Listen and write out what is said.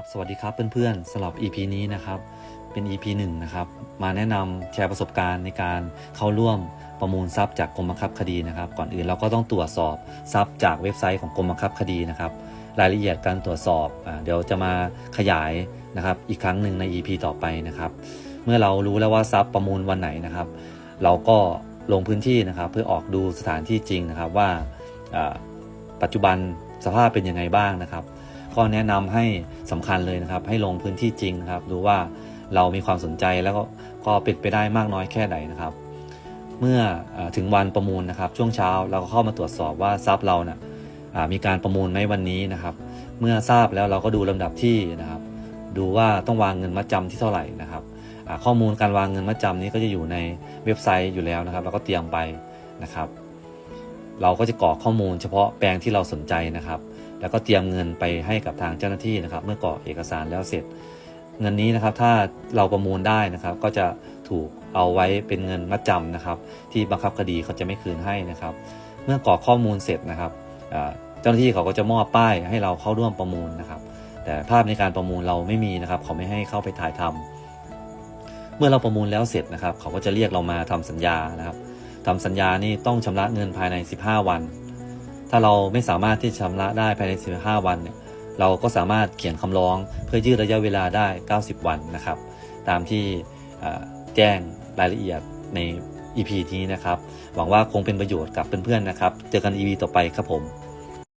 ครับสวัสดีครับเพื่อนๆสำหรับ EP นี้นะครับเป็น EP หนึ่งนะครับมาแนะนำแชร์ประสบการณ์ในการเข้าร่วมประมูลทรัพย์จากกรมบังคับคดีนะครับ ก่อนอื่นเราก็ต้องตรวจสอบทรัพย์จากเว็บไซต์ของกรมบังคับคดีนะครับ รายละเอียดการตรวจสอบอเดี๋ยวจะมาขยายนะครับ อีกครั้งหนึ่งใน EP ต่อไปนะครับ เมื่อเรารู้แล้วว่าทรัพย์ประมูลวันไหนนะครับ เราก็ลงพื้นที่นะครับ เพื่อออกดูสถานที่จริงนะครับว่าปัจจุบันสภาพเป็นยังไงบ้างนะครับ ก็แนะนำให้สำคัญเลยนะครับ ให้ลงพื้นที่จริงนะครับ ดูว่าเรามีความสนใจแล้วก็ก็เป็นไปได้มากน้อยแค่ไหนนะครับ เมื่อถึงวันประมูลนะครับ ช่วงเช้าเราก็เข้ามาตรวจสอบว่าทรัพย์เรานะ่ะอ่ามีการประมูลไหมวันนี้นะครับ เมื่อทราบแล้วเราก็ดูลำดับที่นะครับ ดูว่าต้องวางเงินมัดจำที่เท่าไหร่นะครับข้อมูลการวางเงินมัดจำนี้ก็จะอยู่ในเว็บไซต์อยู่แล้วนะครับ เราก็เตรียมไปนะครับ เราก็จะกรอกข้อมูลเฉพาะแปลงที่เราสนใจนะครับ แล้วก็เตรียมเงินไปให้กับทางเจ้าหน้าที่นะครับ เมื่อกรอกเอกสารแล้วเสร็จ เงินนี้นะครับถ้าเราประมูลได้นะครับ ก็จะถูกเอาไว้เป็นเงินมัดจำนะครับ ที่บังคับคดีเขาจะไม่คืนให้นะครับ เมื่อกรอกข้อมูลเสร็จนะครับเจ้าหน้าที่เขาก็จะมอบป้ายให้เราเข้าร่วมประมูลนะครับ แต่ภาพในการประมูลเราไม่มีนะครับ เขาไม่ให้เข้าไปถ่ายทำเมื่อเราประมูลแล้วเสร็จนะครับ เขาก็จะเรียกเรามาทำสัญญานะครับทำสัญญานี่ต้องชำระเงินภายใน 15 วัน ถ้าเราไม่สามารถที่จะชำระได้ภายใน 15 วันเนี่ยเราก็สามารถเขียนคำร้องเพื่อยืดระยะเวลาได้ 90 วันนะครับ ตามที่แจ้งรายละเอียดใน EP นี้นะครับ หวังว่าคงเป็นประโยชน์กับเพื่อนๆนะครับ เจอกัน EP ต่อไปครับผม